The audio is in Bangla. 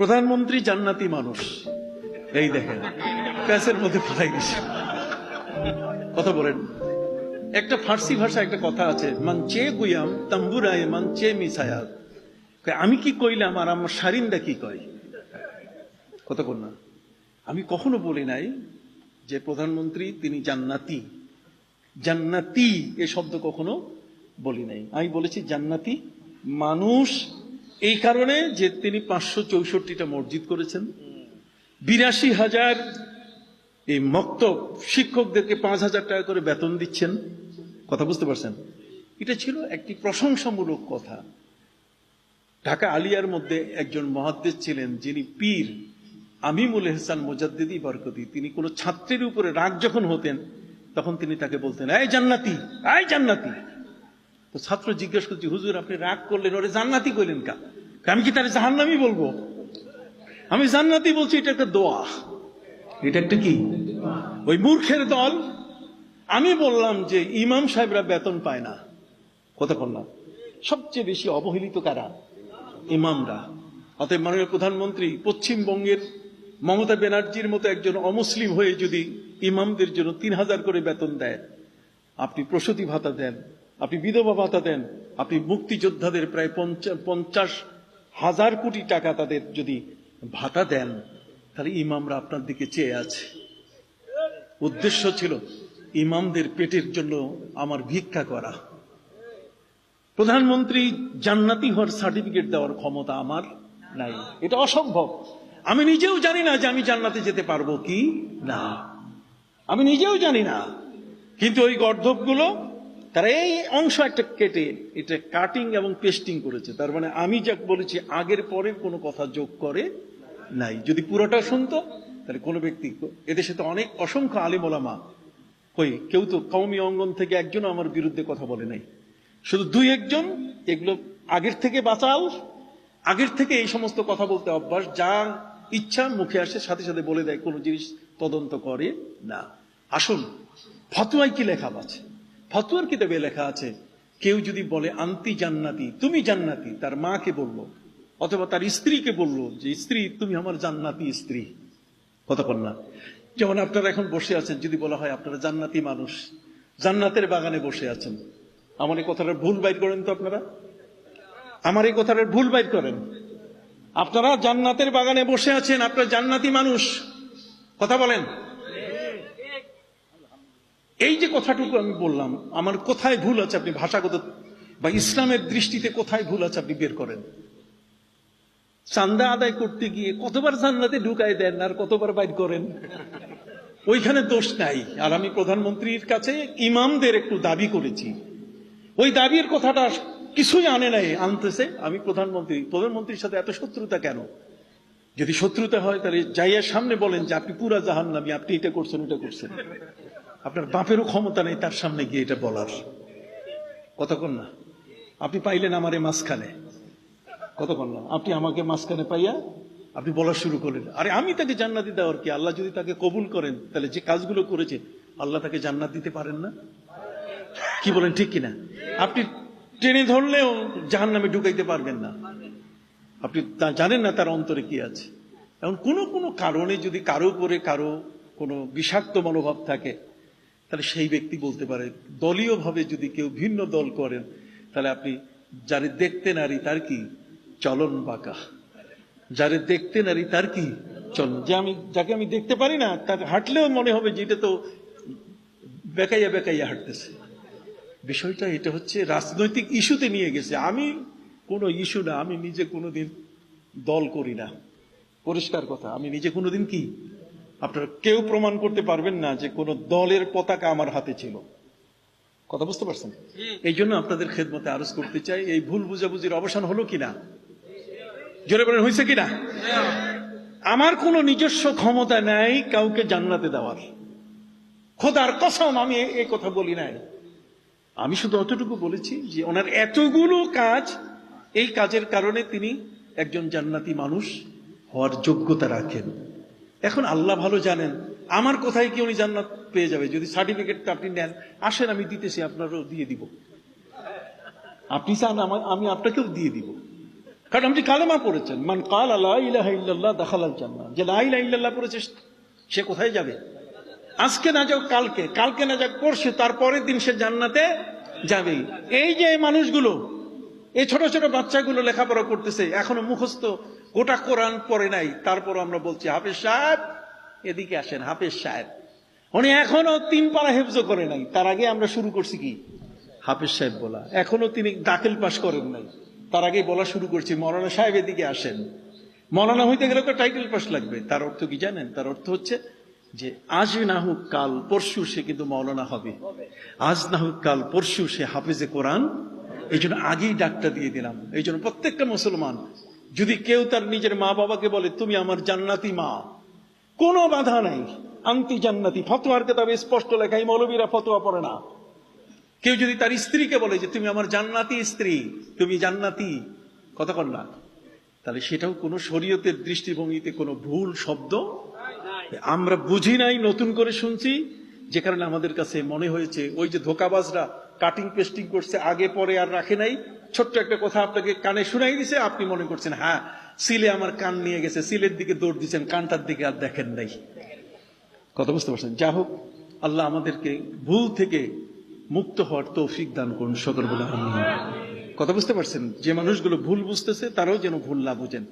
প্রধানমন্ত্রী জান্নাতি মানুষ। এই দেখেন প্যাসের মধ্যে ফেলাই দিছে। কথা বলেন। একটা ফার্সি ভাষা একটা কথা আছে মানচে গুয়াম তাম্বুরায় মানচে মিসায়াত আমি কি কইলাম আর আমার সারিন্দা কি কয়? কথা বল না। আমি কখনো বলি নাই যে প্রধানমন্ত্রী তিনি জান্নাতি। জান্নাতি এ শব্দ কখনো বলি নাই। আমি বলেছি জান্নাতি মানুষ এই কারণে যে তিনি পাঁচশো চৌষট্টিটা মসজিদ করেছেন। বিরাশি হাজার এই মক্তব শিক্ষকদেরকে পাঁচ হাজার টাকা করে বেতন দিচ্ছেন। কথা বুঝতে পারছেন? এটা ছিল একটি প্রশংসামূলক কথা। ঢাকা আলিয়ার মধ্যে একজন মহাদ্দেশ ছিলেন, যিনি পীর আমিমুল এহসান মোজাদ্দিদি বরকতি। তিনি কোনো ছাত্রের উপরে রাগ যখন হতেন, তখন তিনি তাকে বলতেন, এই জান্নাতি আয় জান্নাতি। তো ছাত্র জিজ্ঞেস করছি হুজুর আপনি রাগ করলেন ওরে জান্নাতি করলেন কা? আমি কি তার জাহান্নামি বলব? আমি জান্নাতি বলছি এটা একটা দোয়া। এটা একটা কি? ওই মূর্খের দল। আমি বললাম যে ইমাম সাহেবরা বেতন পায় না। কতক্ষণ না। সবচেয়ে বেশি অবহেলিত কারা? ইমামরা। অতএব মাননীয় প্রধানমন্ত্রী পশ্চিমবঙ্গের মমতা ব্যানার্জির মতো একজন অমুসলিম হয়ে যদি ইমামদের জন্য তিন হাজার করে বেতন দেয় আপনি প্রসূতি ভাতা দেন আপনি বিধবা ভাতা দেন, আপনি মুক্তিযোদ্ধাদের প্রায় পঞ্চা- পঞ্চাশ হাজার কোটি টাকা তাদের যদি ভাতা দেন, তাহলে ইমামরা আপনার দিকে চেয়ে আছে। উদ্দেশ্য ছিল ইমামদের পেটের জন্য আমার ভিক্ষা করা। প্রধানমন্ত্রী জান্নাতি হওয়ার সার্টিফিকেট দেওয়ার ক্ষমতা আমার নাই। এটা অসম্ভব। আমি নিজেও জানি না যে আমি জান্নাতে যেতে পারব কি না। আমি নিজেও জানি না। কিন্তু ওই গর্ধবগুলো তারা এই অংশ একটা কেটে এটা কাটিং এবং পেস্টিং করেছে। তার মানে আমি যা বলেছি, আগের পরের কোনো কথা যোগ করে নাই। যদি পুরোটা শুনতো, তাহলে কোনো ব্যক্তি এদেশে তো অনেক অসংখ্য আলিম ওলামা কই কেউ তো কওমি অঙ্গন থেকে একজনও আমার বিরুদ্ধে কথা বলে নাই। শুধু দুই একজন, এগুলো আগের থেকে বাঁচাল আগের থেকে এই সমস্ত কথা বলতে অভ্যাস, যা ইচ্ছা মুখে আসে, সাথে সাথে বলে দেয়, কোনো জিনিস তদন্ত করে না। আসুন ফতোয়ায় কি লেখা আছে? ফতোয়ার কিতাবে লেখা আছে, কেউ যদি বলে, আন্তি জান্নাতি, তুমি জান্নাতি তার মাকে বলল, অথবা তার স্ত্রীকে বলল যে, স্ত্রী, তুমি আমার জান্নাতি স্ত্রী কতক্ষণ না। যেমন আপনারা এখন বসে আছেন, যদি বলা হয় আপনারা জান্নাতি মানুষ, জান্নাতের বাগানে বসে আছেন, আমার এই কথাটার ভুল বাইর করেন তো আপনারা? আমার এই কথাটার ভুল বাইর করেন। আপনারা জান্নাতের বাগানে বসে আছেন, আপনারা জান্নাতি মানুষ, কথা বলেন। এই যে কথাটুকু আমি বললাম, আমার কোথায় ভুল আছে আপনি ভাষাগত বা ইসলামের দৃষ্টিতে কোথায় ভুল আছে আপনি বের করেন। চান্দা আদায় করতে গিয়ে কতবার জান্নাতে ঢুকাই দেন আর কতবার বাইর করেন? ওইখানে দোষ নাই। আর আমি প্রধানমন্ত্রীর কাছে ইমামদের একটু দাবি করেছি। ওই দাবির কথাটা কিছুই আনে নাই, আনতেছে। আমি প্রধানমন্ত্রী, প্রধানমন্ত্রীর সাথে এত শত্রুতা কেন? যদি শত্রুতা হয় তাহলে যাইয়ার সামনে বলেন যে আপনি পুরা জাহান নামি আপনি এটা করছেন, ওটা করছেন। আপনার বাপেরও ক্ষমতা নেই, তার সামনে গিয়ে এটা বলার। কতক্ষণ না। আপনি পাইলেন আমার এই মাঝখানে কতক্ষণ না। আপনি আমাকে মাঝখানে পাইয়া আপনি বলা শুরু করলেন। আরে আমি তাকে জান্নাতি দেওয়ার কি? আল্লাহ যদি তাকে কবুল করেন, তাহলে যে কাজগুলো করেছে, আল্লাহ তাকে জান্নাত দিতে পারেন না? কি বলেন, ঠিক কিনা? আপনি টেনে ধরলেও জাহান নামে ঢুকাইতে পারবেন না। আপনি তা জানেন না তার অন্তরে কি আছে। এখন কোনো কোনো কারণে যদি কারও উপরে কারও কোনো বিষাক্ত মনোভাব থাকে তাহলে সেই ব্যক্তি বলতে পারে, দলীয়ভাবে যদি কেউ ভিন্ন দল করেন, তাহলে আপনি যারে দেখতে নারী তার কি? চলন বাঁকা। যারে দেখতে নারী তার কি? চলন। যে আমি, যাকে আমি দেখতে পারি না, তার হাঁটলেও মনে হবে যে এটা তো বেকাইয়া বেকাইয়া হাঁটতেছে। বিষয়টা এটা হচ্ছে রাজনৈতিক ইস্যুতে নিয়ে গেছে। আমি কোনো ইস্যু না, আমি নিজে কোনোদিন দল করি না। পরিষ্কার কথা, আমি নিজে কোনোদিন কি আপনারা কেউ প্রমাণ করতে পারবেন না যে কোনো দলের পতাকা আমার হাতে ছিল। কথা বুঝতে পারছেন? এই জন্য আপনাদের খেদমতে আরজ করতে চাই, এই ভুল বুঝাবুঝির অবসান হলো কিনা? জোরে বলেন হয়েছে কিনা? আমার কোনো নিজস্ব ক্ষমতা নাই কাউকে জান্নাতে দেওয়ার। খোদার কসম, আমি এই কথা বলি নাই। আমি শুধু অতটুকু বলেছি যে ওনার এতগুলো কাজ, এই কাজের কারণে তিনি একজন জান্নাতি মানুষ হওয়ার যোগ্যতা রাখেন। এখন আল্লাহ ভালো জানেন। আমার কোথায় কি উনি জান্নাত পেয়ে যাবে? যদি সার্টিফিকেটটা আপনি নেন, আসেন, আমি দিতেছি, আপনারও দিয়ে দিব। আপনি চান আমি আপনাকেও দিয়ে দিব। কারণ আপনি কালেমা পড়েছেন। মান কাল আল্লাহ ইলাহা ইল্লাল্লাহ দাখালাল জান্নাহ যে লা ইলাহা পড়েছে, সে কোথায় যাবে? আজকে না যাও কালকে। কালকে না যাক, পরশু, তারপরের দিন সে জান্নাতে যাবে। এই যে মানুষগুলো, এই ছোট ছোট বাচ্চাগুলো লেখাপড়া করতেছে, এখনও মুখস্থ গোটা কোরআন পড়ে নাই তারপর আমরা বলছি, হাফেজ সাহেব, এদিকে আসেন, হাফেজ সাহেব। উনি এখনও তিন পারা হেফজ করে নাই, তার আগে আমরা শুরু করছি কি? হাফেজ সাহেব বলা। এখনও তিনি দাখিল পাশ করেন নাই, তার আগে বলা শুরু করছি, মৌলানা সাহেব এদিকে আসেন। মৌলানা হইতে গেলে তো টাইটেল পাস লাগবে, তার অর্থ কি জানেন? তার অর্থ হচ্ছে যে, আজ না হোক কাল, পরশু সে কিন্তু মৌলানা হবে। আজ না হোক কাল, পরশু সে হাফেজে কোরআন, এই জন্য আগেই ডাকটা দিয়ে দিলাম। এই জন্য প্রত্যেকটা মুসলমান যদি কেউ তার নিজের মা বাবাকে বলে, তুমি আমার জান্নাতি মা। কোনো বাধা নাই। আন্তি জান্নাতি। ফতোয়ার কেতাবে স্পষ্ট লেখা, এই মৌলবীরা ফতোয়া পড়ে না। কেউ যদি তার স্ত্রীকে বলে যে, তুমি আমার জান্নাতি স্ত্রী, তুমি জান্নাতি কতক্ষণ না। তাহলে সেটাও কোনো শরীয়তের দৃষ্টিভঙ্গিতে কোনো ভুল শব্দ? আমরা বুঝি নাই, নতুন করে শুনছি। যে কারণে আমাদের কাছে মনে হয়েছে, ওই যে ধোকাবাজরা কাটিং পেস্টিং করছে, আগে, পরে আর রাখে নাই। ছোট্ট একটা কথা আপনাকে কানে শুনাই দিছে, আপনি মনে করছেন হ্যাঁ সিলে আমার কান নিয়ে গেছে, সিলের দিকে দৌড় দিচ্ছেন, কানটার দিকে আর দেখেন নাই। কথা বুঝতে পারছেন? যা হোক, আল্লাহ আমাদেরকে ভুল থেকে মুক্ত হওয়ার তৌফিক দান করুন সকল বলে। কথা বুঝতে পারছেন? যে মানুষগুলো ভুল বুঝতেছে, তারাও যেন ভুল না বুঝেন।